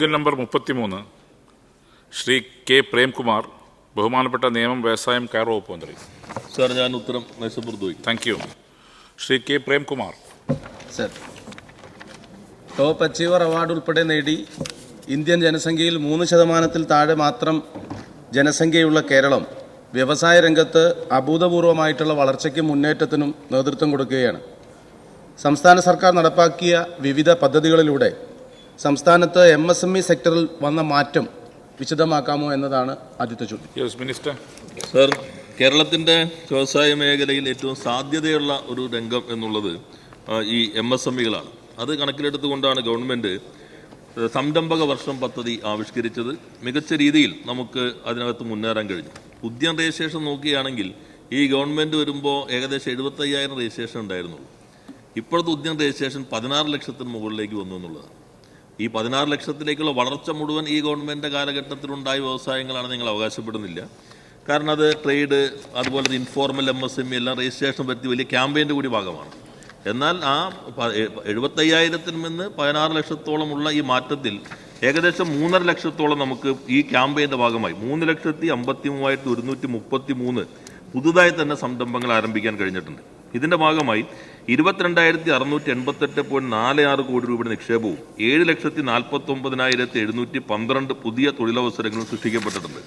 ചോദ്യം നമ്പർ മുപ്പത്തിമൂന്ന്. ശ്രീ കെ പ്രേംകുമാർ ബഹുമാനപ്പെട്ട നിയമം വ്യവസായം കയർ വകുപ്പ് മന്ത്രി. സാർ ഞാൻ ഉത്തരം മേശപ്പുറത്ത് thank you Shri K Premkumar. Sir top achiever award ഉൾപ്പെടെ നേടി ഇന്ത്യൻ ജനസംഖ്യയിൽ മൂന്ന് ശതമാനത്തിൽ താഴെ മാത്രം ജനസംഖ്യയുള്ള കേരളം വ്യവസായ രംഗത്ത് അഭൂതപൂർവമായിട്ടുള്ള വളർച്ചയ്ക്കും മുന്നേറ്റത്തിനും നേതൃത്വം കൊടുക്കുകയാണ്. സംസ്ഥാന സർക്കാർ നടപ്പാക്കിയ വിവിധ പദ്ധതികളിലൂടെ സംസ്ഥാനത്ത് എം എസ് എം ഇ സെക്ടറിൽ വന്ന മാറ്റം വിശദമാക്കാമോ എന്നതാണ് ആദ്യത്തെ ചോദ്യം. സർ മിനിസ്റ്റർ സർ കേരളത്തിന്റെ വ്യവസായ മേഖലയിൽ ഏറ്റവും സാധ്യതയുള്ള ഒരു രംഗം എന്നുള്ളത് ഈ എം എസ് എം ഇകളാണ് അത് കണക്കിലെടുത്തുകൊണ്ടാണ് ഗവൺമെന്റ് സംരംഭക വർഷം പദ്ധതി ആവിഷ്കരിച്ചത്. മികച്ച രീതിയിൽ നമുക്ക് അതിനകത്ത് മുന്നേറാൻ കഴിഞ്ഞു. ഉദ്യം രജിസ്ട്രേഷൻ നോക്കുകയാണെങ്കിൽ ഈ ഗവൺമെന്റ് വരുമ്പോൾ ഏകദേശം എഴുപത്തയ്യായിരം രജിസ്ട്രേഷൻ ഉണ്ടായിരുന്നുള്ളൂ. ഇപ്പോഴത്തെ ഉദ്യം രജിസ്ട്രേഷൻ പതിനാറ് ലക്ഷത്തിന് മുകളിലേക്ക് വന്നു എന്നുള്ളതാണ്. ഈ പതിനാറ് ലക്ഷത്തിലേക്കുള്ള വളർച്ച മുഴുവൻ ഈ ഗവൺമെന്റിന്റെ കാലഘട്ടത്തിലുണ്ടായ വ്യവസായങ്ങളാണ് നിങ്ങൾ അവകാശപ്പെടുന്നില്ല. കാരണം അത് ട്രേഡ് അതുപോലെ informal M S M E എല്ലാം രജിസ്ട്രേഷൻ പറ്റി വലിയ ക്യാമ്പയിന്റെ കൂടി ഭാഗമാണ്. എന്നാൽ ആ എഴുപത്തയ്യായിരത്തിൽ നിന്ന് പതിനാറ് ലക്ഷത്തോളമുള്ള ഈ മാറ്റത്തിൽ ഏകദേശം മൂന്നര ലക്ഷത്തോളം നമുക്ക് ഈ ക്യാമ്പയിന്റെ ഭാഗമായി. മൂന്ന് ലക്ഷത്തി അമ്പത്തി മൂവായിരത്തി ഒരുന്നൂറ്റി മുപ്പത്തി മൂന്ന് പുതുതായി തന്നെ സംരംഭങ്ങൾ ആരംഭിക്കാൻ കഴിഞ്ഞിട്ടുണ്ട്. ഇതിന്റെ ഭാഗമായി ഇരുപത്തിരണ്ടായിരത്തി അറുന്നൂറ്റി എൺപത്തെട്ട് പോയിന്റ് നാല് ആറ് കോടി രൂപയുടെ നിക്ഷേപവും ഏഴ് ലക്ഷത്തി നാൽപ്പത്തി ഒമ്പതിനായിരത്തി എഴുന്നൂറ്റി പന്ത്രണ്ട് പുതിയ തൊഴിലവസരങ്ങളും സൃഷ്ടിക്കപ്പെട്ടിട്ടുണ്ട്.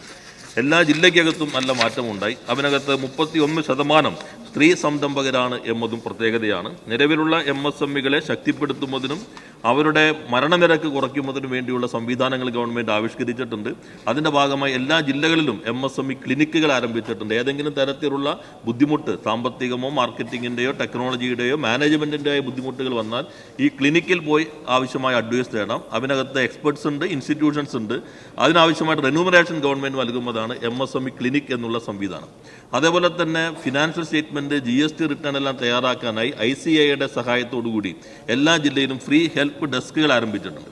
എല്ലാ ജില്ലയ്ക്കകത്തും നല്ല മാറ്റമുണ്ടായി. അതിനകത്ത് മുപ്പത്തി ഒന്ന് ശതമാനം സ്ത്രീ സംരംഭകരാണ് എന്നതും പ്രത്യേകതയാണ്. നിലവിലുള്ള എം എസ് എം ഇകളെ ശക്തിപ്പെടുത്തുന്നതിനും അവരുടെ മരണനിരക്ക് കുറയ്ക്കുന്നതിനും വേണ്ടിയുള്ള സംവിധാനങ്ങൾ ഗവൺമെന്റ് ആവിഷ്കരിച്ചിട്ടുണ്ട്. അതിന്റെ ഭാഗമായി എല്ലാ ജില്ലകളിലും എം എസ് എം ഇ ക്ലിനിക്കുകൾ ആരംഭിച്ചിട്ടുണ്ട്. ഏതെങ്കിലും തരത്തിലുള്ള ബുദ്ധിമുട്ട് സാമ്പത്തികമോ മാർക്കറ്റിങ്ങിന്റെയോ ടെക്നോളജിയുടെയോ മാനേജ്മെന്റിന്റെയോ ബുദ്ധിമുട്ടുകൾ വന്നാൽ ഈ ക്ലിനിക്കിൽ പോയി ആവശ്യമായ അഡ്വൈസ് തേടാം. അതിനകത്ത് എക്സ്പെർട്സ് ഉണ്ട് ഇൻസ്റ്റിറ്റ്യൂഷൻസ് ഉണ്ട്. അതിനാവശ്യമായിട്ട് റെന്യൂമറേഷൻ ഗവൺമെന്റ് നൽകുന്നതാണ് M S M E clinic എന്നുള്ള സംവിധാനം. അതേപോലെ തന്നെ financial statement G S T return എല്ലാം തയ്യാറാക്കാനായി ഐ സി ഐയുടെ സഹായത്തോടുകൂടി എല്ലാ ജില്ലയിലും ഫ്രീ ഹെൽപ്പ് ഡെസ്കുകൾ ആരംഭിച്ചിട്ടുണ്ട്.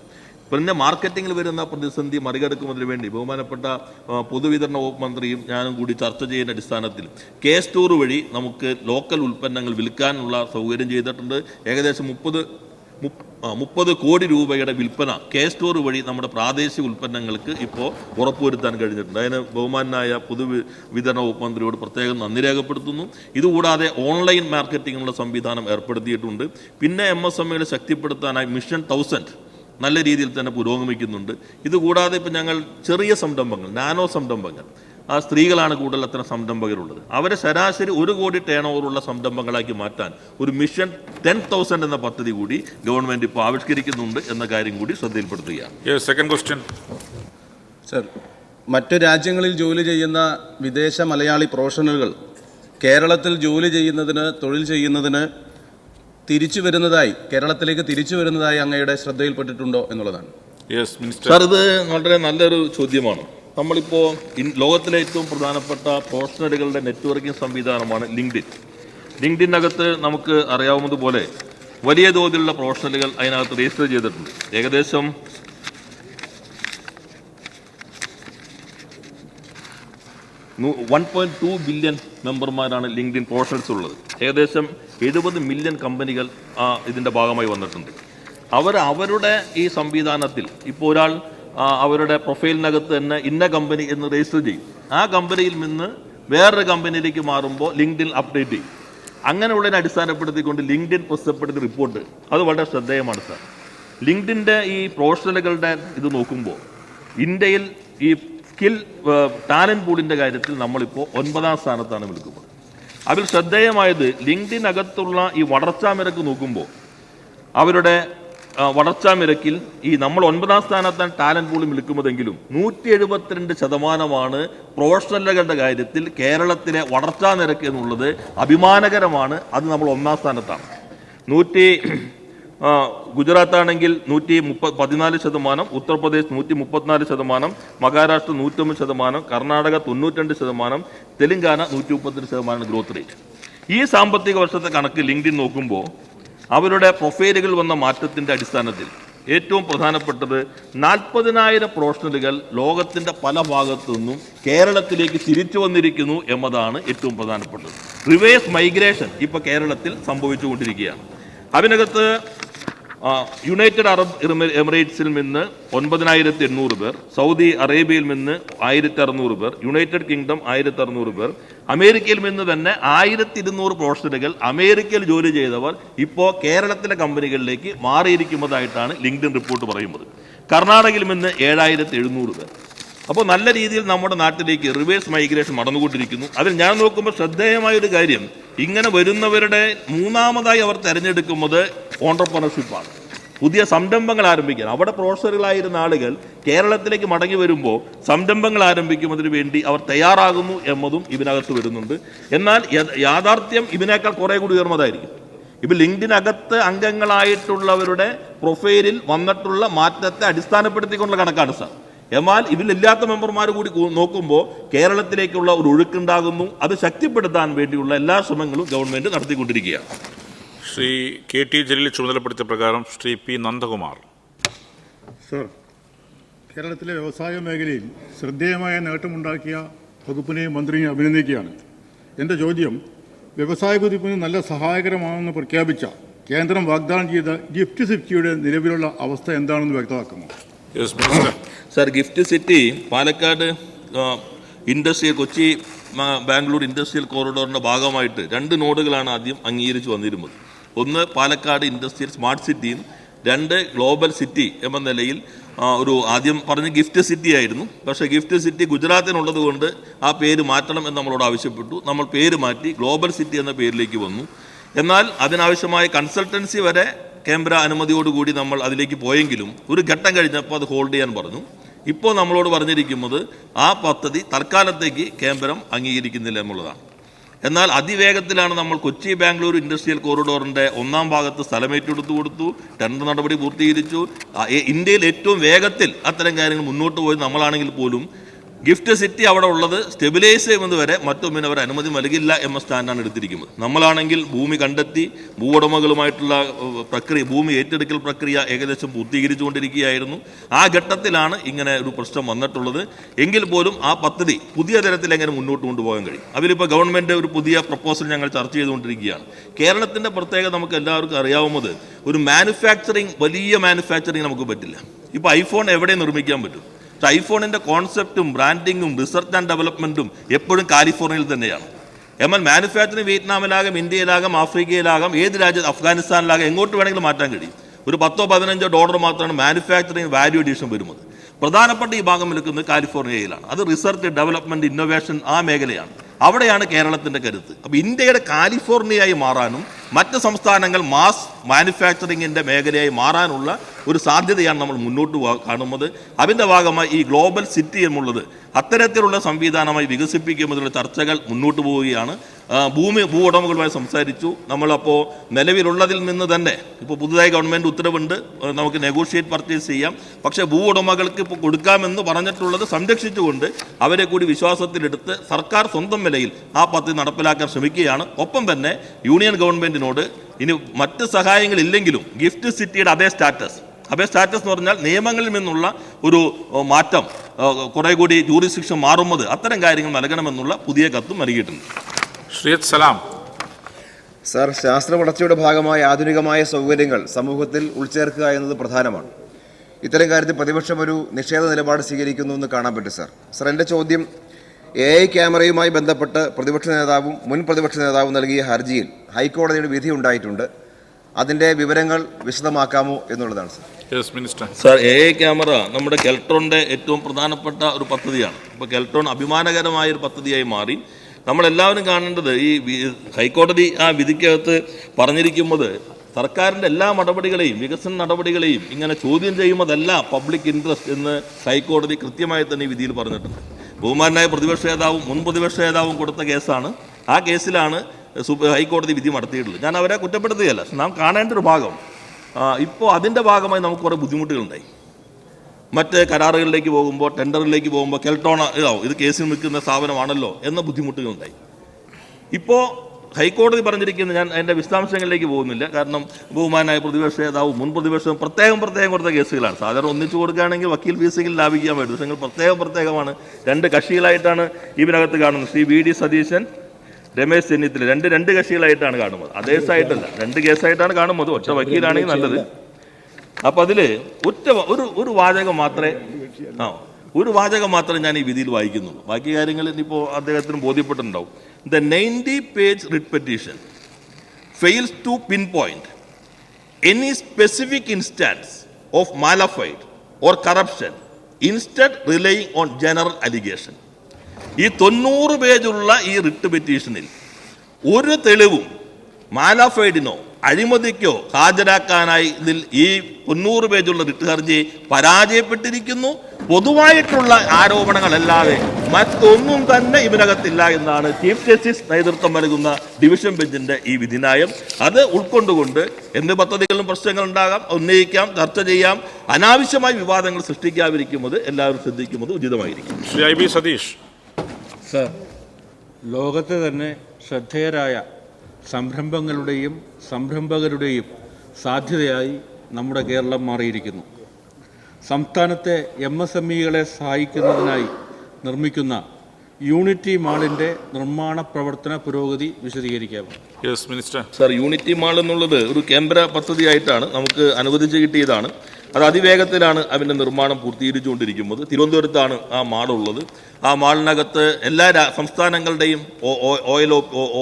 പിന്നെ മാർക്കറ്റിംഗിൽ വരുന്ന പ്രതിസന്ധി മറികടക്കുന്നതിന് വേണ്ടി ബഹുമാനപ്പെട്ട പൊതുവിതരണ വകുപ്പ് മന്ത്രിയും ഞാനും കൂടി ചർച്ച ചെയ്യുന്ന അടിസ്ഥാനത്തിൽ കെ സ്റ്റോർ വഴി നമുക്ക് ലോക്കൽ ഉൽപ്പന്നങ്ങൾ വിൽക്കാനുള്ള സൗകര്യം ചെയ്തിട്ടുണ്ട്. ഏകദേശം മുപ്പത് മുപ്പത് കോടി രൂപയുടെ വിൽപ്പന കെ സ്റ്റോർ വഴി നമ്മുടെ പ്രാദേശിക ഉൽപ്പന്നങ്ങൾക്ക് ഇപ്പോൾ ഉറപ്പുവരുത്താൻ കഴിഞ്ഞിട്ടുണ്ട്. അതിന് ബഹുമാനായ പൊതു വിതരണ വകുപ്പ് മന്ത്രിയോട് പ്രത്യേകം നന്ദി രേഖപ്പെടുത്തുന്നു. ഇതുകൂടാതെ ഓൺലൈൻ മാർക്കറ്റിംഗിനുള്ള സംവിധാനം ഏർപ്പെടുത്തിയിട്ടുണ്ട്. പിന്നെ എം എസ് എം ശക്തിപ്പെടുത്താനായി മിഷൻ തൗസൻഡ് നല്ല രീതിയിൽ തന്നെ പുരോഗമിക്കുന്നുണ്ട്. ഇതുകൂടാതെ ഇപ്പം ഞങ്ങൾ ചെറിയ സംരംഭങ്ങൾ നാനോ സംരംഭങ്ങൾ ആ സ്ത്രീകളാണ് കൂടുതൽ അത്തരം സംരംഭകരുള്ളത്. അവരെ ശരാശരി ഒരു കോടി ടേൺ ഓവറുള്ള സംരംഭങ്ങളാക്കി മാറ്റാൻ ഒരു മിഷൻ ടെൻ തൗസൻഡ് എന്ന പദ്ധതി കൂടി ഗവൺമെന്റ് ഇപ്പോൾ ആവിഷ്കരിക്കുന്നുണ്ട് എന്ന കാര്യം കൂടി ശ്രദ്ധയിൽപ്പെടുത്തുകയാണ്. യെസ് സെക്കൻഡ് ക്വസ്റ്റ്യൻ സർ മറ്റു രാജ്യങ്ങളിൽ ജോലി ചെയ്യുന്ന വിദേശ മലയാളി പ്രൊഫഷണലുകൾ കേരളത്തിൽ ജോലി ചെയ്യുന്നതിന് തൊഴിൽ ചെയ്യുന്നതിന് തിരിച്ചു വരുന്നതായി കേരളത്തിലേക്ക് തിരിച്ചു വരുന്നതായി അങ്ങയുടെ ശ്രദ്ധയിൽപ്പെട്ടിട്ടുണ്ടോ എന്നുള്ളതാണ്. യെസ് മിനിസ്റ്റർ സാർ ഇത് വളരെ നല്ലൊരു ചോദ്യമാണ്. നമ്മളിപ്പോൾ ലോകത്തിലെ ഏറ്റവും പ്രധാനപ്പെട്ട പ്രൊഫഷണലുകളുടെ നെറ്റ്വർക്കിംഗ് സംവിധാനമാണ് ലിങ്ക്ഡിൻ ലിങ്ക്ഡിനകത്ത് നമുക്ക് അറിയാവുന്നതുപോലെ വലിയ തോതിലുള്ള പ്രൊഫഷണലുകൾ അതിനകത്ത് രജിസ്റ്റർ ചെയ്തിട്ടുണ്ട്. ഏകദേശം വൺ പോയിന്റ് ടു ബില്യൺ മെമ്പർമാരാണ് ലിങ്ക്ഡിൻ പ്രൊഫഷണൽസ് ഉള്ളത് ഏകദേശം എഴുപത് മില്യൺ കമ്പനികൾ ഇതിന്റെ ഭാഗമായി വന്നിട്ടുണ്ട്. അവർ അവരുടെ ഈ സംവിധാനത്തിൽ ഇപ്പോൾ ഒരാൾ അവരുടെ പ്രൊഫൈലിനകത്ത് തന്നെ ഇന്ന കമ്പനി എന്ന് രജിസ്റ്റർ ചെയ്യും. ആ കമ്പനിയിൽ നിന്ന് വേറൊരു കമ്പനിയിലേക്ക് മാറുമ്പോൾ ലിങ്ക്ഡിൻ അപ്ഡേറ്റ് ചെയ്യും. അങ്ങനെയുള്ളതിനെ അടിസ്ഥാനപ്പെടുത്തിക്കൊണ്ട് ലിങ്ക്ഡിൻ പ്രസിദ്ധപ്പെടുത്തിയ റിപ്പോർട്ട് അത് വളരെ ശ്രദ്ധേയമാണ് സാർ ലിങ്ക്ഡിന്റെ ഈ പ്രൊഫഷണലുകളുടെ ഇത് നോക്കുമ്പോൾ ഇന്ത്യയിൽ ഈ സ്കിൽ ടാലന്റ് പൂളിന്റെ കാര്യത്തിൽ നമ്മളിപ്പോൾ ഒൻപതാം സ്ഥാനത്താണ് നിൽക്കുന്നത്. അതിൽ ശ്രദ്ധേയമായത് ലിങ്ക്ഡിനകത്തുള്ള ഈ വളർച്ചാ നിരക്ക് നോക്കുമ്പോൾ അവരുടെ വളർച്ചാ നിരക്കിൽ ഈ നമ്മൾ ഒൻപതാം സ്ഥാനത്താണ് ടാലന്റ് പൂളിൽ നിൽക്കുന്നതെങ്കിലും നൂറ്റി എഴുപത്തിരണ്ട് ശതമാനമാണ് പ്രൊഫഷണലുകളുടെ കാര്യത്തിൽ കേരളത്തിലെ വളർച്ചാ നിരക്ക് എന്നുള്ളത് അഭിമാനകരമാണ്. അത് നമ്മൾ ഒന്നാം സ്ഥാനത്താണ്. നൂറ്റി ഗുജറാത്ത് ആണെങ്കിൽ നൂറ്റി മുപ്പ പതിനാല് ശതമാനം ഉത്തർപ്രദേശ് നൂറ്റി മുപ്പത്തിനാല് ശതമാനം മഹാരാഷ്ട്ര നൂറ്റൊന്ന് ശതമാനം കർണാടക തൊണ്ണൂറ്റിരണ്ട് ശതമാനം തെലങ്കാന നൂറ്റി മുപ്പത്തിരണ്ട് ശതമാനം ഗ്രോത്ത് റേറ്റ് ഈ സാമ്പത്തിക വർഷത്തെ കണക്ക് ലിങ്ക്ഡിൻ നോക്കുമ്പോൾ അവരുടെ പ്രൊഫൈലുകൾ വന്ന മാറ്റത്തിന്റെ അടിസ്ഥാനത്തിൽ ഏറ്റവും പ്രധാനപ്പെട്ടത് നാൽപ്പതിനായിരം പ്രൊഫഷണലുകൾ ലോകത്തിന്റെ പല ഭാഗത്തു നിന്നും കേരളത്തിലേക്ക് തിരിച്ചു വന്നിരിക്കുന്നു എന്നതാണ് ഏറ്റവും പ്രധാനപ്പെട്ടത്. റിവേഴ്സ് മൈഗ്രേഷൻ ഇപ്പോൾ കേരളത്തിൽ സംഭവിച്ചുകൊണ്ടിരിക്കുകയാണ്. അതിനകത്ത് യുണൈറ്റഡ് അറബ് എമിറേറ്റ്സിൽ നിന്ന് ഒൻപതിനായിരത്തി എണ്ണൂറ് പേർ സൗദി അറേബ്യയിൽ നിന്ന് ആയിരത്തി അറുന്നൂറ് പേർ യുണൈറ്റഡ് കിങ്ഡം ആയിരത്തി അറുന്നൂറ് പേർ അമേരിക്കയിൽ നിന്ന് തന്നെ ആയിരത്തി ഇരുന്നൂറ് പ്രൊഫഷണലുകൾ അമേരിക്കയിൽ ജോലി ചെയ്തവർ ഇപ്പോൾ കേരളത്തിലെ കമ്പനികളിലേക്ക് മാറിയിരിക്കുന്നതായിട്ടാണ് ലിങ്ക്ഡിൻ റിപ്പോർട്ട് പറയുന്നത്. കർണാടകയിൽ നിന്ന് ഏഴായിരത്തി എഴുന്നൂറ് പേർ. അപ്പോൾ നല്ല രീതിയിൽ നമ്മുടെ നാട്ടിലേക്ക് റിവേഴ്സ് മൈഗ്രേഷൻ നടന്നുകൊണ്ടിരിക്കുന്നു. അതിൽ ഞാൻ നോക്കുമ്പോൾ ശ്രദ്ധേയമായൊരു കാര്യം ഇങ്ങനെ വരുന്നവരുടെ മൂന്നാമതായി അവർ തിരഞ്ഞെടുക്കുന്നത് ഓണ്ടർപ്രണർഷിപ്പാണ് പുതിയ സംരംഭങ്ങൾ ആരംഭിക്കാൻ. അവിടെ പ്രൊഫസറുകളായിരുന്ന ആളുകൾ കേരളത്തിലേക്ക് മടങ്ങി വരുമ്പോൾ സംരംഭങ്ങൾ ആരംഭിക്കുന്നതിന് വേണ്ടി അവർ തയ്യാറാകുന്നു എന്നതും ഇതിനകത്ത് വരുന്നുണ്ട്. എന്നാൽ യാഥാർത്ഥ്യം ഇതിനേക്കാൾ കുറേ കൂടി ഉയർന്നതായിരിക്കും. ഇപ്പം ലിങ്ക്ഡിനകത്ത് അംഗങ്ങളായിട്ടുള്ളവരുടെ പ്രൊഫൈലിൽ വന്നിട്ടുള്ള മാറ്റത്തെ അടിസ്ഥാനപ്പെടുത്തിക്കൊണ്ടുള്ള കണക്കാണ് സാർ. എന്നാൽ ഇതിലില്ലാത്ത മെമ്പർമാർ കൂടി നോക്കുമ്പോൾ കേരളത്തിലേക്കുള്ള ഒരു ഒഴുക്കുണ്ടാകുന്നു. അത് ശക്തിപ്പെടുത്താൻ വേണ്ടിയുള്ള എല്ലാ ശ്രമങ്ങളും ഗവൺമെന്റ് നടത്തിക്കൊണ്ടിരിക്കുകയാണ്. ശ്രീ കെ ടി ജലീൽ ചുമതലപ്പെടുത്തിയ പ്രകാരം ശ്രീ പി നന്ദകുമാർ. സർ കേരളത്തിലെ വ്യവസായ മേഖലയിൽ ശ്രദ്ധേയമായ നേട്ടമുണ്ടാക്കിയ വകുപ്പിനെയും മന്ത്രിയെയും അഭിനന്ദിക്കുകയാണ്. എന്റെ ചോദ്യം വ്യവസായ കുതിപ്പിന് നല്ല സഹായകരമാണെന്ന് പ്രഖ്യാപിച്ച കേന്ദ്രം വാഗ്ദാനം ചെയ്ത ഗിഫ്റ്റ് സിറ്റിയുടെ നിലവിലുള്ള അവസ്ഥ എന്താണെന്ന് വ്യക്തമാക്കുമോ? Yes sir gift city Palakkad industrial Kochi Bangalore industrial കോറിഡോറിന്റെ ഭാഗമായിട്ട് രണ്ട് നോഡുകളാണ് ആദ്യം അംഗീകരിച്ച് വന്നിരുന്നത്. ഒന്ന് പാലക്കാട് ഇൻഡസ്ട്രിയൽ സ്മാർട്ട് സിറ്റിയും രണ്ട് ഗ്ലോബൽ സിറ്റി എന്ന നിലയിൽ ഒരു ആദ്യം പറഞ്ഞ് ഗിഫ്റ്റ് സിറ്റി ആയിരുന്നു. പക്ഷേ ഗിഫ്റ്റ് സിറ്റി ഗുജറാത്തിനുള്ളത് കൊണ്ട് ആ പേര് മാറ്റണം എന്ന് നമ്മളോട് ആവശ്യപ്പെട്ടു. നമ്മൾ പേര് മാറ്റി ഗ്ലോബൽ സിറ്റി എന്ന പേരിലേക്ക് വന്നു. എന്നാൽ അതിനാവശ്യമായ കൺസൾട്ടൻസി വരെ കേന്ദ്ര അനുമതിയോടുകൂടി നമ്മൾ അതിലേക്ക് പോയെങ്കിലും ഒരു ഘട്ടം കഴിഞ്ഞപ്പോൾ അത് ഹോൾഡ് ചെയ്യാൻ പറഞ്ഞു. ഇപ്പോൾ നമ്മളോട് പറഞ്ഞിരിക്കുന്നത് ആ പദ്ധതി തൽക്കാലത്തേക്ക് കേന്ദ്രം അംഗീകരിക്കുന്നില്ല എന്നുള്ളതാണ്. എന്നാൽ അതിവേഗത്തിലാണ് നമ്മൾ കൊച്ചി ബാംഗ്ലൂർ ഇൻഡസ്ട്രിയൽ കോറിഡോറിന്റെ ഒന്നാം ഭാഗത്ത് സ്ഥലം ഏറ്റെടുത്തു കൊടുത്തു. ടെൻഡർ നടപടി പൂർത്തീകരിച്ചു. ഇന്ത്യയിൽ ഏറ്റവും വേഗത്തിൽ അത്തരം കാര്യങ്ങൾ മുന്നോട്ട് പോയത് നമ്മളാണെങ്കിൽ പോലും ഗിഫ്റ്റ് സിറ്റി അവിടെ ഉള്ളത് സ്റ്റെബിലൈസ് ചെയ്യുന്നത് വരെ മറ്റൊന്നിന് അവർ അനുമതി നൽകില്ല എന്ന സ്ഥാനാണ് എടുത്തിരിക്കുന്നത്. നമ്മളാണെങ്കിൽ ഭൂമി കണ്ടെത്തി ഭൂവുടമകളുമായിട്ടുള്ള പ്രക്രിയ ഭൂമി ഏറ്റെടുക്കൽ പ്രക്രിയ ഏകദേശം പൂർത്തീകരിച്ചുകൊണ്ടിരിക്കുകയായിരുന്നു. ആ ഘട്ടത്തിലാണ് ഇങ്ങനെ ഒരു പ്രശ്നം വന്നിട്ടുള്ളത്. എങ്കിൽ പോലും ആ പദ്ധതി പുതിയ തരത്തിൽ എങ്ങനെ മുന്നോട്ട് കൊണ്ടുപോകാൻ കഴിയും? അതിലിപ്പോൾ ഗവൺമെന്റ് ഒരു പുതിയ പ്രപ്പോസൽ ഞങ്ങൾ ചർച്ച ചെയ്തുകൊണ്ടിരിക്കുകയാണ്. കേരളത്തിന്റെ പ്രത്യേകത നമുക്ക് എല്ലാവർക്കും അറിയാവുന്നത് ഒരു മാനുഫാക്ചറിങ് വലിയ മാനുഫാക്ചറിങ് നമുക്ക് പറ്റില്ല. ഇപ്പോൾ ഐഫോൺ എവിടെ നിർമ്മിക്കാൻ പറ്റും? പക്ഷെ ഐഫോണിന്റെ കോൺസെപ്റ്റും ബ്രാൻഡിങ്ങും റിസർച്ച് ആൻഡ് ഡെവലപ്മെന്റും എപ്പോഴും കാലിഫോർണിയയിൽ തന്നെയാണ്. എന്നാൽ മാനുഫാക്ചറിങ് വിയറ്റ്നാമിലാകാം ഇന്ത്യയിലാകാം ആഫ്രിക്കയിലാകാം ഏത് രാജ്യത്ത് അഫ്ഗാനിസ്ഥാനിലാകാം എങ്ങോട്ട് വേണമെങ്കിലും മാറ്റാൻ കഴിയും. ഒരു പത്തോ പതിനഞ്ചോ ഡോളർ മാത്രമാണ് മാനുഫാക്ചറിങ് വാല്യൂ അഡീഷൻ വരുന്നത്. പ്രധാനപ്പെട്ട ഈ ഭാഗം നിൽക്കുന്നത് കാലിഫോർണിയയിലാണ്. അത് റിസർച്ച് ഡെവലപ്മെന്റ് ഇന്നോവേഷൻ ആ മേഖലയാണ്. അവിടെയാണ് കേരളത്തിന്റെ കരുത്ത്. അപ്പോൾ ഇന്ത്യയുടെ കാലിഫോർണിയയായി മാറാനും മറ്റ് സംസ്ഥാനങ്ങൾ മാസ് മാനുഫാക്ചറിങ്ങിന്റെ മേഖലയായി മാറാനുള്ള ഒരു സാധ്യതയാണ് നമ്മൾ മുന്നോട്ട് കാണുന്നത്. അതിന്റെ ഭാഗമായി ഈ ഗ്ലോബൽ സിറ്റി എന്നുള്ളത് അത്തരത്തിലുള്ള സംവിധാനമായി വികസിപ്പിക്കുമെന്നുള്ള ചർച്ചകൾ മുന്നോട്ട് പോവുകയാണ്. ഭൂമി ഭൂ ഉടമകളുമായി സംസാരിച്ചു. നമ്മളപ്പോൾ നിലവിലുള്ളതിൽ നിന്ന് തന്നെ ഇപ്പോൾ പുതുതായി ഗവൺമെന്റ് ഉത്തരവുണ്ട്. നമുക്ക് നെഗോഷിയേറ്റ് പർച്ചേസ് ചെയ്യാം. പക്ഷേ ഭൂ ഉടമകൾക്ക് ഇപ്പോൾ കൊടുക്കാമെന്ന് പറഞ്ഞിട്ടുള്ളത് സംരക്ഷിച്ചുകൊണ്ട് അവരെ കൂടി വിശ്വാസത്തിലെടുത്ത് സർക്കാർ സ്വന്തം നിലയിൽ ആ പദ്ധതി നടപ്പിലാക്കാൻ ശ്രമിക്കുകയാണ്. ഒപ്പം തന്നെ യൂണിയൻ ഗവൺമെന്റിനോട് ഇനി മറ്റ് സഹായങ്ങളില്ലെങ്കിലും ഗിഫ്റ്റ് സിറ്റിയുടെ അതേ സ്റ്റാറ്റസ് അതേ സ്റ്റാറ്റസ് എന്ന് പറഞ്ഞാൽ നിയമങ്ങളിൽ നിന്നുള്ള ഒരു മാറ്റം കുറെ കൂടി ജൂറിസ്ഡിക്ഷൻ മാറുന്നത് അത്തരം കാര്യങ്ങൾ നൽകണമെന്നുള്ള പുതിയ കത്തും നൽകിയിട്ടുണ്ട്. സലാം. സർ ശാസ്ത്ര വളർച്ചയുടെ ഭാഗമായ ആധുനികമായ സൗകര്യങ്ങൾ സമൂഹത്തിൽ ഉൾച്ചേർക്കുക എന്നത് പ്രധാനമാണ്. ഇത്തരം കാര്യത്തിൽ പ്രതിപക്ഷം ഒരു നിഷേധ നിലപാട് സ്വീകരിക്കുന്നു എന്ന് കാണാൻ പറ്റും സാർ. സാർ എന്റെ ചോദ്യം എ ഐ ക്യാമറയുമായി ബന്ധപ്പെട്ട് പ്രതിപക്ഷ നേതാവും മുൻ പ്രതിപക്ഷ നേതാവും നൽകിയ ഹർജിയിൽ ഹൈക്കോടതിയുടെ വിധി ഉണ്ടായിട്ടുണ്ട്. അതിന്റെ വിവരങ്ങൾ വിശദമാക്കാമോ എന്നുള്ളതാണ് sir. Sir A I camera നമ്മുടെ കെൽട്രോണിന്റെ ഏറ്റവും പ്രധാനപ്പെട്ട ഒരു പദ്ധതിയാണ്. ഇപ്പോൾ കെൽട്രോൺ അഭിമാനകരമായ ഒരു പദ്ധതിയായി മാറി. നമ്മളെല്ലാവരും കാണേണ്ടത് ഈ ഹൈക്കോടതി ആ വിധിക്കകത്ത് പറഞ്ഞിരിക്കുന്നത് സർക്കാരിന്റെ എല്ലാ നടപടികളെയും വികസന നടപടികളെയും ഇങ്ങനെ ചോദ്യം ചെയ്യുന്നതല്ല പബ്ലിക് ഇൻട്രസ്റ്റ് എന്ന് ഹൈക്കോടതി കൃത്യമായി തന്നെ വിധിയിൽ പറഞ്ഞിട്ടുണ്ട്. ബഹുമാനായ പ്രതിപക്ഷ നേതാവും മുൻ പ്രതിപക്ഷ നേതാവും കൊടുത്ത കേസാണ്. ആ കേസിലാണ് ഹൈക്കോടതി വിധി നടത്തിയിട്ടുള്ളത്. ഞാൻ അവരെ കുറ്റപ്പെടുത്തുകയല്ല. നാം കാണേണ്ട ഒരു ഭാഗം ഇപ്പോൾ അതിന്റെ ഭാഗമായി നമുക്ക് കുറേ ബുദ്ധിമുട്ടുകളുണ്ടായി. മറ്റ് കരാറുകളിലേക്ക് പോകുമ്പോൾ ടെൻഡറിലേക്ക് പോകുമ്പോൾ കെൽട്ടോണ ഇതാവും ഇത് കേസിൽ നിൽക്കുന്ന സ്ഥാപനമാണല്ലോ എന്ന ബുദ്ധിമുട്ടുകളുണ്ടായി. ഇപ്പോൾ ഹൈക്കോടതി പറഞ്ഞിരിക്കുന്ന ഞാൻ അതിന്റെ വിശദാംശങ്ങളിലേക്ക് പോകുന്നില്ല. കാരണം ബഹുമാനായ പ്രതിപക്ഷ നേതാവും മുൻ പ്രതിപക്ഷവും പ്രത്യേകം പ്രത്യേകം കൊടുത്ത കേസുകളാണ്. സാധാരണ ഒന്നിച്ചു കൊടുക്കുകയാണെങ്കിൽ വക്കീൽ ഫീസെങ്കിലും ലാഭിക്കാൻ പറ്റും പക്ഷേ പ്രത്യേകം പ്രത്യേകമാണ്. രണ്ട് കക്ഷികളായിട്ടാണ് ഇതിനകത്ത് കാണുന്നത്. ശ്രീ വി ഡി സതീശൻ രമേശ് ചെന്നിത്തല രണ്ട് രണ്ട് കക്ഷികളായിട്ടാണ് കാണുന്നത്. അതേ സൈഡല്ല രണ്ട് കേസായിട്ടാണ് കാണുന്നത്. ഒറ്റ വക്കീലാണെങ്കിൽ നല്ലത്. അപ്പോൾ അതിൽ ഒറ്റ ഒരു ഒരു വാചകം മാത്രമേ ആ ഒരു വാചകം മാത്രമേ ഞാൻ ഈ വിധിയിൽ വായിക്കുന്നുള്ളൂ. ബാക്കി കാര്യങ്ങൾ ഇനിയിപ്പോൾ അദ്ദേഹത്തിന് ബോധ്യപ്പെട്ടിട്ടുണ്ടാവും. The ninety page writ petition fails to pinpoint any specific instance of mala fide or corruption instead rely on general allegation. ഈ തൊണ്ണൂറ് പേജുള്ള ഈ റിട്ട് പെറ്റീഷനിൽ ഒരു തെളിവും മാലാഫൈഡിനോ അഴിമതിക്കോ ഹാജരാക്കാനായി ഇതിൽ ഈ തൊണ്ണൂറ് പേജുള്ള റിട്ട് ഹർജി പരാജയപ്പെട്ടിരിക്കുന്നു. പൊതുവായിട്ടുള്ള ആരോപണങ്ങളല്ലാതെ മറ്റൊന്നും തന്നെ ഇതിനകത്തില്ല എന്നാണ് ചീഫ് ജസ്റ്റിസ് നേതൃത്വം നൽകുന്ന ഡിവിഷൻ ബെഞ്ചിന്റെ ഈ വിധിനായം അത് ഉൾക്കൊണ്ടുകൊണ്ട് എന്ത് പദ്ധതികളും പ്രശ്നങ്ങൾ ഉണ്ടാകാം ഉന്നയിക്കാം ചർച്ച ചെയ്യാം. അനാവശ്യമായി വിവാദങ്ങൾ സൃഷ്ടിക്കാതിരിക്കുന്നത് എല്ലാവരും ശ്രദ്ധിക്കുന്നത് ഉചിതമായിരിക്കും. സതീഷ് സർ. ലോകത്തെ തന്നെ ശ്രദ്ധേയരായ സംരംഭങ്ങളുടെയും സംരംഭകരുടെയും സാധ്യതയായി നമ്മുടെ കേരളം മാറിയിരിക്കുന്നു. സംസ്ഥാനത്തെ എം എസ് എം ഇകളെ സഹായിക്കുന്നതിനായി നിർമ്മിക്കുന്ന യൂണിറ്റി മാളിന്റെ നിർമ്മാണ പ്രവർത്തന പുരോഗതി വിശദീകരിക്കാമോ? Yes minister sir unity mall എന്നുള്ളത് ഒരു കേന്ദ്ര പദ്ധതിയായിട്ടാണ് നമുക്ക് അനുവദിച്ച് കിട്ടിയതാണ്. അത് അതിവേഗത്തിലാണ് അതിന്റെ നിർമ്മാണം പൂർത്തീകരിച്ചുകൊണ്ടിരിക്കുന്നത്. തിരുവനന്തപുരത്താണ് ആ മാളുള്ളത്. ആ മാളിനകത്ത് എല്ലാ സംസ്ഥാനങ്ങളുടെയും ഓയിൽ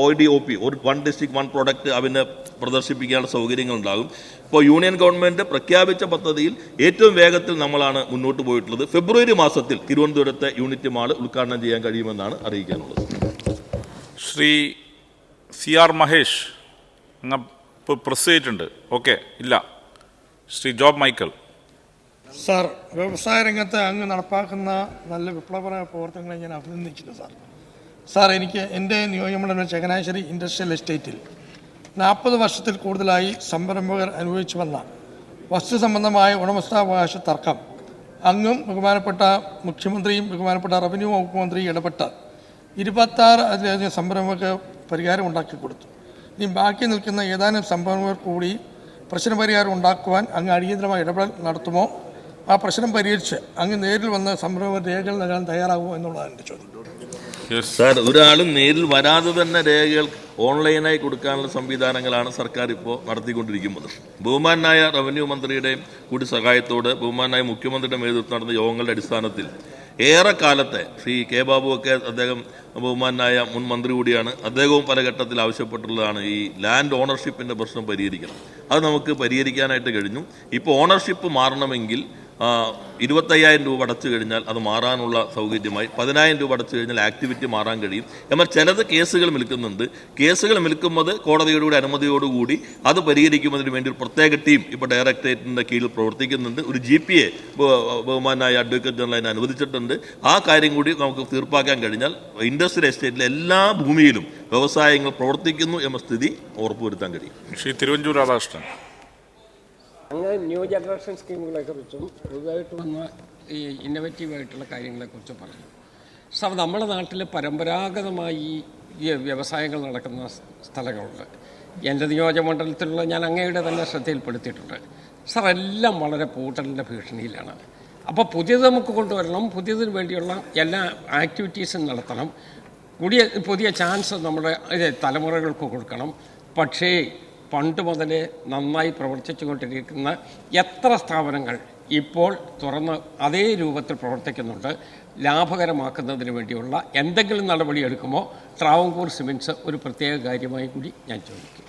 ഒ ഡി ഒ പി ഒരു വൺ ഡിസ്ട്രിക്ട് വൺ പ്രോഡക്റ്റ് അവന് പ്രദർശിപ്പിക്കാനുള്ള സൗകര്യങ്ങൾ ഉണ്ടാകും ഇപ്പോൾ യൂണിയൻ ഗവൺമെന്റ് പ്രഖ്യാപിച്ച പദ്ധതിയിൽ ഏറ്റവും വേഗത്തിൽ നമ്മളാണ് മുന്നോട്ട് പോയിട്ടുള്ളത്. ഫെബ്രുവരി മാസത്തിൽ തിരുവനന്തപുരത്തെ യൂണിറ്റ് മാൾ ഉദ്ഘാടനം ചെയ്യാൻ കഴിയുമെന്നാണ് അറിയിക്കാനുള്ളത്. ശ്രീ സി ആർ മഹേഷ് അങ്ങ് പ്രസ് ചെയ്തിട്ടുണ്ട് ഓക്കെ ഇല്ല. Shri job Michael. സാർ വ്യവസായ രംഗത്ത് അങ്ങ് നടപ്പാക്കുന്ന നല്ല വിപ്ലവപരമായ പ്രവർത്തനങ്ങളെ ഞാൻ അഭിനന്ദിക്കുന്നു സാർ. സാർ എനിക്ക് എന്റെ നിയോജകമണ്ഡലം ചങ്ങനാശ്ശേരി ഇൻഡസ്ട്രിയൽ എസ്റ്റേറ്റിൽ നാൽപ്പത് വർഷത്തിൽ കൂടുതലായി സംരംഭകർ അനുഭവിച്ചു വന്ന വസ്തു സംബന്ധമായ ഉടമസ്ഥാവകാശ തർക്കം അങ്ങും ബഹുമാനപ്പെട്ട മുഖ്യമന്ത്രിയും ബഹുമാനപ്പെട്ട റവന്യൂ വകുപ്പ് മന്ത്രിയും ഇടപെട്ട് ഇരുപത്താറ് അതിലധികം സംരംഭകർക്ക് പരിഹാരം ഉണ്ടാക്കി കൊടുത്തു. ഇനി ബാക്കി നിൽക്കുന്ന ഏതാനും സംരംഭകർ കൂടി പ്രശ്നപരിഹാരം ഉണ്ടാക്കുവാൻ അങ്ങ് അടിയന്തരമായി ഇടപെടൽ നടത്തുമോ? ആ പ്രശ്നം പരിഹരിച്ച് അങ്ങ് നേരിൽ വന്ന് സംരംഭ രേഖകൾ നൽകാൻ തയ്യാറാകുമോ എന്നുള്ളതാണ് എന്റെ ചോദ്യം. യെസ് സാർ ഒരാളും നേരിൽ വരാതെ തന്നെ രേഖകൾ ഓൺലൈനായി കൊടുക്കാനുള്ള സംവിധാനങ്ങളാണ് സർക്കാർ ഇപ്പോൾ നടത്തിക്കൊണ്ടിരിക്കുന്നത് ബഹുമാനായ റവന്യൂ മന്ത്രിയുടെ കൂടി സഹായത്തോട് ബഹുമാനായ മുഖ്യമന്ത്രിയുടെ നേതൃത്വം നടന്ന യോഗങ്ങളുടെ അടിസ്ഥാനത്തിൽ ഏറെ കാലത്തെ ശ്രീ കെ ബാബു ഒക്കെ അദ്ദേഹം ബഹുമാനായ മുൻ മന്ത്രി കൂടിയാണ്. അദ്ദേഹവും പല ഘട്ടത്തിൽ ആവശ്യപ്പെട്ടുള്ളതാണ് ഈ ലാൻഡ് ഓണർഷിപ്പിന്റെ പ്രശ്നം പരിഹരിക്കണം. അത് നമുക്ക് പരിഹരിക്കാനായിട്ട് കഴിഞ്ഞു. ഇപ്പോൾ ഓണർഷിപ്പ് മാറണമെങ്കിൽ ഇരുപത്തയ്യായിരം രൂപ അടച്ചു കഴിഞ്ഞാൽ അത് മാറാനുള്ള സൗകര്യമായി പതിനായിരം രൂപ അടച്ചു കഴിഞ്ഞാൽ ആക്ടിവിറ്റി മാറാൻ കഴിയും. എന്നാൽ ചിലത് കേസുകൾ മിൽക്കുന്നുണ്ട് കേസുകൾ നിൽക്കുന്നത് കോടതിയുടെ കൂടി അനുമതിയോടുകൂടി അത് പരിഹരിക്കുന്നതിന് വേണ്ടി ഒരു പ്രത്യേക ടീം ഇപ്പോൾ ഡയറക്ടറേറ്റിന്റെ കീഴിൽ പ്രവർത്തിക്കുന്നുണ്ട്. ഒരു ജി പി എ ബഹുമാനായ അഡ്വക്കേറ്റ് ജനറൽ അതിനെ അനുവദിച്ചിട്ടുണ്ട്. ആ കാര്യം കൂടി നമുക്ക് തീർപ്പാക്കാൻ കഴിഞ്ഞാൽ ഇൻഡസ്ട്രിയൽ എസ്റ്റേറ്റിലെ എല്ലാ ഭൂമിയിലും വ്യവസായങ്ങൾ പ്രവർത്തിക്കുന്നു എന്ന സ്ഥിതി ഉറപ്പുവരുത്താൻ കഴിയും. ശ്രീ തിരുവഞ്ചൂർ രാധാകൃഷ്ണൻ. അങ്ങ് ന്യൂ ജനറേഷൻ സ്കീമുകളെ കുറിച്ചും പുതുതായിട്ട് വന്ന ഈ ഇന്നോവേറ്റീവ് ആയിട്ടുള്ള കാര്യങ്ങളെക്കുറിച്ചും പറഞ്ഞു. സാർ നമ്മുടെ നാട്ടിൽ പരമ്പരാഗതമായി ഈ വ്യവസായങ്ങൾ നടക്കുന്ന സ്ഥലങ്ങളുണ്ട്. എന്റെ നിയോജകമണ്ഡലത്തിലുള്ള ഞാൻ അങ്ങയുടെ തന്നെ ശ്രദ്ധയിൽപ്പെടുത്തിയിട്ടുണ്ട്. സാർ എല്ലാം വളരെ പൂട്ടലിന്റെ ഭീഷണിയിലാണ്. അപ്പോൾ പുതിയത് നമുക്ക് കൊണ്ടുവരണം പുതിയതിന് വേണ്ടിയുള്ള എല്ലാ ആക്ടിവിറ്റീസും നടത്തണം. പുതിയ പുതിയ ചാൻസ് നമ്മുടെ തലമുറകൾക്ക് കൊടുക്കണം. പക്ഷേ പണ്ട് മുതലേ നന്നായി പ്രവർത്തിച്ചു കൊണ്ടിരിക്കുന്ന എത്ര സ്ഥാപനങ്ങൾ ഇപ്പോൾ തുറന്ന് അതേ രൂപത്തിൽ പ്രവർത്തിക്കുന്നുണ്ട് ലാഭകരമാക്കുന്നതിന് വേണ്ടിയുള്ള എന്തെങ്കിലും നടപടി എടുക്കുമോ? ട്രാവൻകൂർ സിമെന്റ്സ് ഒരു പ്രത്യേക കാര്യമായി കൂടി ഞാൻ ചോദിക്കും.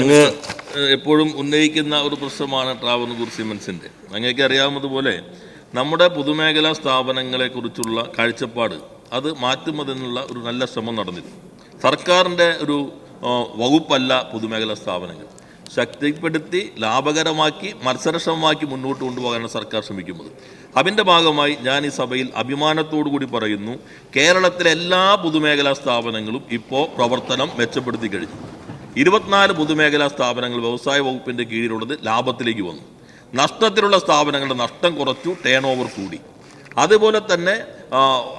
അങ്ങ് എപ്പോഴും ഉന്നയിക്കുന്ന ഒരു പ്രശ്നമാണ് ട്രാവൻകൂർ സിമെൻസിന്റെ. അങ്ങേക്ക് അറിയാവുന്നതുപോലെ നമ്മുടെ പൊതുമേഖലാ സ്ഥാപനങ്ങളെക്കുറിച്ചുള്ള കാഴ്ചപ്പാട് അത് മാറ്റുന്നതിനുള്ള ഒരു നല്ല ശ്രമം നടന്നിരുന്നു. സർക്കാരിന്റെ ഒരു വകുപ്പല്ല പൊതുമേഖലാ സ്ഥാപനങ്ങൾ. ശക്തിപ്പെടുത്തി ലാഭകരമാക്കി മത്സരക്ഷമമാക്കി മുന്നോട്ട് കൊണ്ടുപോകാനാണ് സർക്കാർ ശ്രമിക്കുന്നത്. അതിന്റെ ഭാഗമായി ഞാൻ ഈ സഭയിൽ അഭിമാനത്തോടു കൂടി പറയുന്നു കേരളത്തിലെ എല്ലാ പൊതുമേഖലാ സ്ഥാപനങ്ങളും ഇപ്പോൾ പ്രവർത്തനം മെച്ചപ്പെടുത്തി കഴിഞ്ഞു. ഇരുപത്തിനാല് പൊതുമേഖലാ സ്ഥാപനങ്ങൾ വ്യവസായ വകുപ്പിന്റെ കീഴിലുള്ളത് ലാഭത്തിലേക്ക് വന്നു. നഷ്ടത്തിലുള്ള സ്ഥാപനങ്ങളുടെ നഷ്ടം കുറച്ചു ടേൺ ഓവർ കൂടി. അതുപോലെ തന്നെ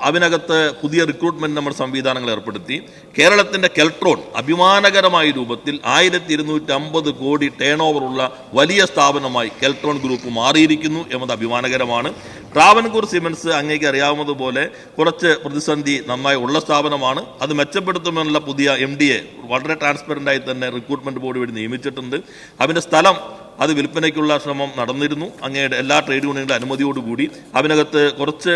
അതിനകത്ത് പുതിയ റിക്രൂട്ട്മെന്റ് നമ്മൾ സംവിധാനങ്ങൾ ഏർപ്പെടുത്തി. കേരളത്തിന്റെ കെൽട്രോൺ അഭിമാനകരമായ രൂപത്തിൽ ആയിരത്തി ഇരുന്നൂറ്റി അമ്പത് കോടി ടേൺ ഓവറുള്ള വലിയ സ്ഥാപനമായി കെൽട്രോൺ ഗ്രൂപ്പ് മാറിയിരിക്കുന്നു എന്നത് അഭിമാനകരമാണ്. ട്രാവൻകൂർ സിമൻസ് അങ്ങേക്ക് അറിയാവുന്നതുപോലെ കുറച്ച് പ്രതിസന്ധി നന്നായി ഉള്ള സ്ഥാപനമാണ്. അത് മെച്ചപ്പെടുത്തുമെന്നുള്ള പുതിയ എം വളരെ ട്രാൻസ്പെറന്റ് ആയി തന്നെ റിക്രൂട്ട്മെന്റ് ബോർഡ് വഴി നിയമിച്ചിട്ടുണ്ട്. അതിന്റെ സ്ഥലം അത് വിൽപ്പനയ്ക്കുള്ള ശ്രമം നടന്നിരുന്നു. അങ്ങയുടെ എല്ലാ ട്രേഡ് യൂണിയനുകളുടെ അനുമതിയോടുകൂടി അതിനകത്ത് കുറച്ച്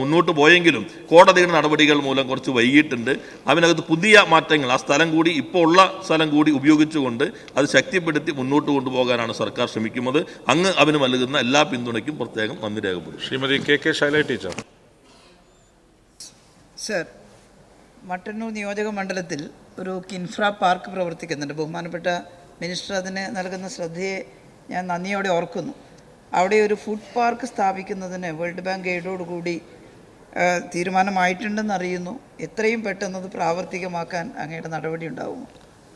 മുന്നോട്ട് പോയെങ്കിലും കോടതിയുടെ നടപടികൾ മൂലം കുറച്ച് വൈകിട്ടുണ്ട് അതിനകത്ത് പുതിയ മാറ്റങ്ങൾ ആ സ്ഥലം കൂടി ഇപ്പോൾ ഉള്ള സ്ഥലം കൂടി ഉപയോഗിച്ചുകൊണ്ട് അത് ശക്തിപ്പെടുത്തി മുന്നോട്ട് കൊണ്ടുപോകാനാണ് സർക്കാർ ശ്രമിക്കുന്നത്. അങ്ങ് അവന് നൽകുന്ന എല്ലാ പിന്തുണയ്ക്കും പ്രത്യേകം നന്ദി രേഖപ്പെടുത്തും Shrimati K K Shaila teacher. Sir Mattannur നിയോജക മണ്ഡലത്തിൽ ഒരു കിൻഫ്ര പാർക്ക് പ്രവർത്തിക്കുന്നുണ്ട്. ബഹുമാനപ്പെട്ട മിനിസ്റ്റർ അതിന് നൽകുന്ന ശ്രദ്ധയെ ഞാൻ നന്ദിയോടെ ഓർക്കുന്നു. അവിടെ ഒരു ഫുഡ് പാർക്ക് സ്ഥാപിക്കുന്നതിന് വേൾഡ് ബാങ്ക് എയ്ഡോടുകൂടി തീരുമാനമായിട്ടുണ്ടെന്ന് അറിയുന്നു എത്രയും പെട്ടെന്ന് അത് പ്രാവർത്തികമാക്കാൻ അങ്ങയുടെ നടപടി ഉണ്ടാകുമോ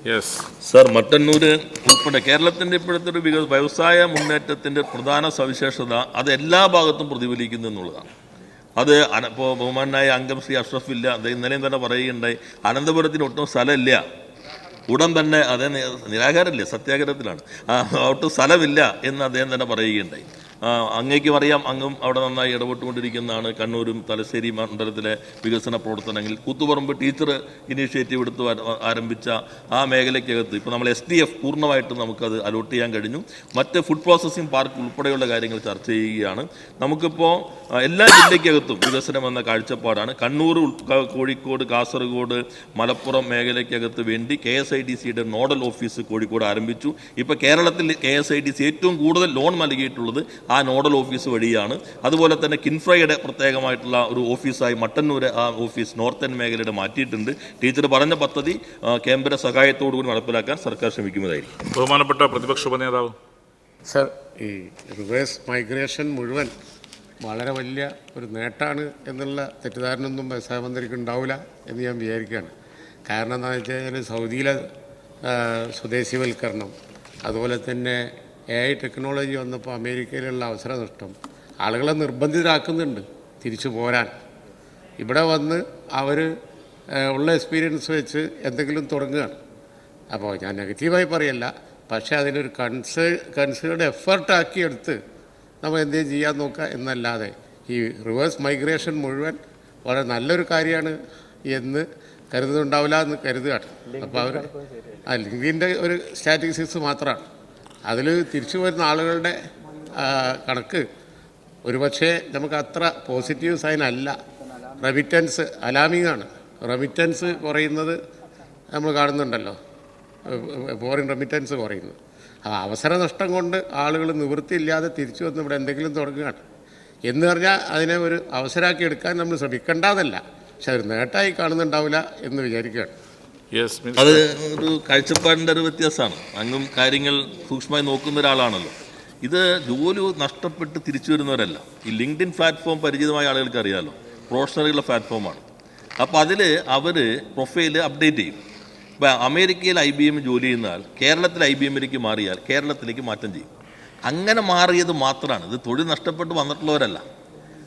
യെസ് സർ മട്ടന്നൂര് ഉൾപ്പെടെ കേരളത്തിന്റെ ഇപ്പോഴത്തെ ഒരു വികസന വ്യവസായ മുന്നേറ്റത്തിന്റെ പ്രധാന സവിശേഷത അത് എല്ലാ ഭാഗത്തും പ്രതിഫലിക്കുന്നു എന്നുള്ളതാണ്. അത് അന- ഇപ്പോൾ ബഹുമാനായ അംഗം ശ്രീ അഷ്റഫ് ഇല്ല. അദ്ദേഹം ഇന്നലെയും തന്നെ പറയുകയുണ്ടായി. അനന്തപുരത്തിന് ഒട്ടും സ്ഥലമില്ല. ഉടൻ തന്നെ അതേ നി- നിരാകാരമില്ല സത്യാഗ്രഹത്തിലാണ്. ആ, ഒട്ടും സ്ഥലമില്ല എന്ന് അദ്ദേഹം തന്നെ പറയുകയുണ്ടായി. അങ്ങേക്കും അറിയാം അങ്ങും അവിടെ നന്നായി ഇടപെട്ടുകൊണ്ടിരിക്കുന്നതാണ് കണ്ണൂരും തലശ്ശേരി മണ്ഡലത്തിലെ വികസന പ്രവർത്തനങ്ങളിൽ. കൂത്തുപറമ്പ് ടീച്ചർ ഇനീഷ്യേറ്റീവ് എടുത്ത് ആരംഭിച്ച ആ മേഖലയ്ക്കകത്ത് ഇപ്പോൾ നമ്മൾ എസ് ഡി എഫ് പൂർണമായിട്ട് നമുക്കത് അലോട്ട് ചെയ്യാൻ കഴിഞ്ഞു. മറ്റ് ഫുഡ് പ്രോസസ്സിംഗ് പാർക്ക് ഉൾപ്പെടെയുള്ള കാര്യങ്ങൾ ചർച്ച ചെയ്യുകയാണ്. നമുക്കിപ്പോൾ എല്ലാ ജില്ലയ്ക്കകത്തും വികസനം എന്ന കാഴ്ചപ്പാടാണ്. കണ്ണൂർ കോഴിക്കോട് കാസർഗോഡ് മലപ്പുറം മേഖലയ്ക്കകത്ത് വേണ്ടി കെ എസ് ഐ ഡി സിയുടെ നോഡൽ ഓഫീസ് കോഴിക്കോട് ആരംഭിച്ചു. ഇപ്പോൾ കേരളത്തിൽ K S I D C ഏറ്റവും കൂടുതൽ ലോൺ നൽകിയിട്ടുള്ളത് ആ നോഡൽ ഓഫീസ് വഴിയാണ്. അതുപോലെ തന്നെ കിൻഫ്രയുടെ പ്രത്യേകമായിട്ടുള്ള ഒരു ഓഫീസായി മട്ടന്നൂർ ആ ഓഫീസ് നോർത്തേൺ മേഖലയുടെ മാറ്റിയിട്ടുണ്ട്. ടീച്ചർ പറഞ്ഞ പദ്ധതി കേന്ദ്ര സഹായത്തോടുകൂടി നടപ്പിലാക്കാൻ സർക്കാർ ശ്രമിക്കുന്നതായിരിക്കും. ബഹുമാനപ്പെട്ട പ്രതിപക്ഷ ഉപനേതാവ്. സർ ഈ റിവേഴ്സ് മൈഗ്രേഷൻ മുഴുവൻ വളരെ വലിയ ഒരു നേട്ടമാണ് എന്നുള്ള തെറ്റിദ്ധാരണയൊന്നും വ്യവസായ മന്ത്രിക്ക് ഉണ്ടാവില്ല എന്ന് ഞാൻ വിചാരിക്കുകയാണ്. കാരണം എന്താണെന്ന് വെച്ച് കഴിഞ്ഞാൽ സൗദിയിലെ സ്വദേശിവൽക്കരണം അതുപോലെ തന്നെ എ ഐ ടെക്നോളജി വന്നപ്പോൾ അമേരിക്കയിലുള്ള അവസര നഷ്ടം ആളുകളെ നിർബന്ധിതരാക്കുന്നുണ്ട് തിരിച്ചു പോരാൻ. ഇവിടെ വന്ന് അവർ ഉള്ള എക്സ്പീരിയൻസ് വെച്ച് എന്തെങ്കിലും തുടങ്ങുകയാണ്. അപ്പോൾ ഞാൻ നെഗറ്റീവായി പറയല്ല പക്ഷേ അതിനൊരു കൺസേ കൺസേർഡ് എഫേർട്ടാക്കി എടുത്ത് നമ്മൾ എന്തെങ്കിലും ചെയ്യാൻ നോക്കുക എന്നല്ലാതെ ഈ റിവേഴ്സ് മൈഗ്രേഷൻ മുഴുവൻ വളരെ നല്ലൊരു കാര്യമാണ് എന്ന് കരുതുന്നുണ്ടാവില്ല എന്ന് കരുതുകയാണ്. അപ്പോൾ അവർ ആ ലിങ്കിന്റെ ഒരു സ്റ്റാറ്റിസ്റ്റിക്സ് മാത്രമാണ്. അതിൽ തിരിച്ചു വരുന്ന ആളുകളുടെ കണക്ക്. ഒരുപക്ഷെ നമുക്ക് അത്ര പോസിറ്റീവ് സൈൻ അല്ല. റെമിറ്റൻസ് അലാമിംഗ് ആണ് റെമിറ്റൻസ് കുറയുന്നത് നമ്മൾ കാണുന്നുണ്ടല്ലോ. ഫോറിൻ റെമിറ്റൻസ് കുറയുന്നു. ആ അവസര നഷ്ടം കൊണ്ട് ആളുകൾ നിവൃത്തിയില്ലാതെ തിരിച്ചു വന്ന് ഇവിടെ എന്തെങ്കിലും തുടങ്ങുകയാണ്. എന്ന് പറഞ്ഞാൽ അതിനെ ഒരു അവസരമാക്കി എടുക്കാൻ നമ്മൾ ശ്രമിക്കേണ്ടതല്ല. പക്ഷെ അത് നേട്ടമായി കാണുന്നുണ്ടാവില്ല എന്ന് വിചാരിക്കുകയാണ്. അത് ഒരു കാഴ്ചപ്പാടിന്റെ ഒരു വ്യത്യാസമാണ്. അങ്ങും കാര്യങ്ങൾ സൂക്ഷ്മമായി നോക്കുന്ന ഒരാളാണല്ലോ. ഇത് ജോലി നഷ്ടപ്പെട്ട് തിരിച്ചു വരുന്നവരല്ല. ഈ ലിങ്ക്ഡിൻ പ്ലാറ്റ്ഫോം പരിചിതമായ ആളുകൾക്ക് അറിയാമല്ലോ പ്രൊഫഷണലുകളുടെ പ്ലാറ്റ്ഫോമാണ്. അപ്പോൾ അതിൽ അവർ പ്രൊഫൈൽ അപ്ഡേറ്റ് ചെയ്യും. ഇപ്പോൾ അമേരിക്കയിൽ ഐ ബി എം ജോലി ചെയ്യുന്നാൽ കേരളത്തിൽ ഐ ബി എമ്മിലേക്ക് മാറിയാൽ കേരളത്തിലേക്ക് മാറ്റം ചെയ്യും. അങ്ങനെ മാറിയത് മാത്രമാണ് ഇത് തൊഴിൽ നഷ്ടപ്പെട്ട് വന്നിട്ടുള്ളവരല്ല.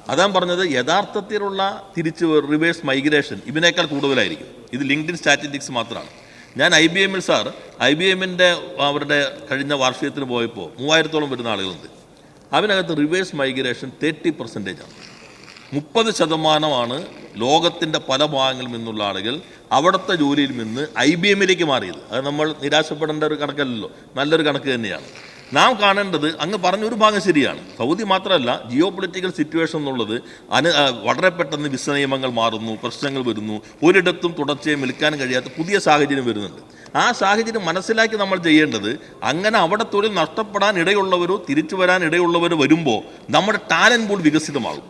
അതാ പറഞ്ഞത് യഥാർത്ഥത്തിലുള്ള തിരിച്ച് റിവേഴ്സ് മൈഗ്രേഷൻ ഇതിനേക്കാൾ കൂടുതലായിരിക്കും. ഇത് ലിങ്ക്ഡിൻ സ്റ്റാറ്റിസ്റ്റിക്സ് മാത്രമാണ്. ഞാൻ ഐ ബി എമ്മിൽ സാർ ഐ ബി എമ്മിന്റെ അവരുടെ കഴിഞ്ഞ വാർഷികത്തിന് പോയപ്പോൾ മൂവായിരത്തോളം വരുന്ന ആളുകളുണ്ട്. അതിനകത്ത് റിവേഴ്സ് മൈഗ്രേഷൻ തേർട്ടി പെർസെന്റേജ് ആണ്. മുപ്പത് ശതമാനമാണ് ലോകത്തിന്റെ പല ഭാഗങ്ങളിൽ നിന്നുള്ള ആളുകൾ അവിടുത്തെ ജോലിയിൽ നിന്ന് ഐ ബി എമ്മിലേക്ക് മാറിയത്. അത് നമ്മൾ നിരാശപ്പെടേണ്ട ഒരു കണക്കല്ലല്ലോ. നല്ലൊരു കണക്ക് തന്നെയാണ്. നാം കാണേണ്ടത് അങ്ങ് പറഞ്ഞ ഒരു ഭാഗം ശരിയാണ്. സൗദി മാത്രമല്ല ജിയോ പൊളിറ്റിക്കൽ സിറ്റുവേഷൻ എന്നുള്ളത് അനു വളരെ പെട്ടെന്ന് വിസ നിയമങ്ങൾ മാറുന്നു പ്രശ്നങ്ങൾ വരുന്നു ഒരിടത്തും തുടർച്ചയായി നിൽക്കാൻ കഴിയാത്ത പുതിയ സാഹചര്യം വരുന്നുണ്ട്. ആ സാഹചര്യം മനസ്സിലാക്കി നമ്മൾ ചെയ്യേണ്ടത് അങ്ങനെ അവിടെ തൊഴിൽ നഷ്ടപ്പെടാൻ ഇടയുള്ളവരോ തിരിച്ചു വരാൻ ഇടയുള്ളവരോ വരുമ്പോൾ നമ്മുടെ ടാലന്റ് പൂൾ വികസിതമാകും.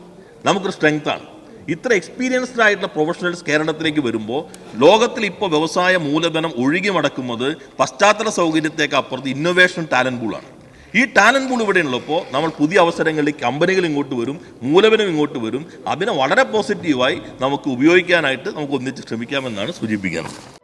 നമുക്കൊരു സ്ട്രെങ്ത്താണ് ഇത്ര എക്സ്പീരിയൻസ്ഡ് ആയിട്ടുള്ള പ്രൊഫഷണൽസ് കേരളത്തിലേക്ക് വരുമ്പോൾ ലോകത്തിൽ ഇപ്പോൾ വ്യവസായ മൂലധനം ഒഴുകി മടക്കുന്നത് പശ്ചാത്തല സൗകര്യത്തേക്ക് അപ്പുറത്ത് ഇന്നൊവേഷൻ ടാലന്റ് പൂളാണ് ഈ ടാലന്റ് പൂൾ ഇവിടെ ഉള്ളപ്പോൾ നമ്മൾ പുതിയ അവസരങ്ങളിൽ കമ്പനികൾ ഇങ്ങോട്ട് വരും മൂലധനം ഇങ്ങോട്ട് വരും. അതിനെ വളരെ പോസിറ്റീവായി നമുക്ക് ഉപയോഗിക്കാനായിട്ട് നമുക്ക് ഒന്നിച്ച് ശ്രമിക്കാമെന്നാണ് സൂചിപ്പിക്കുന്നത്.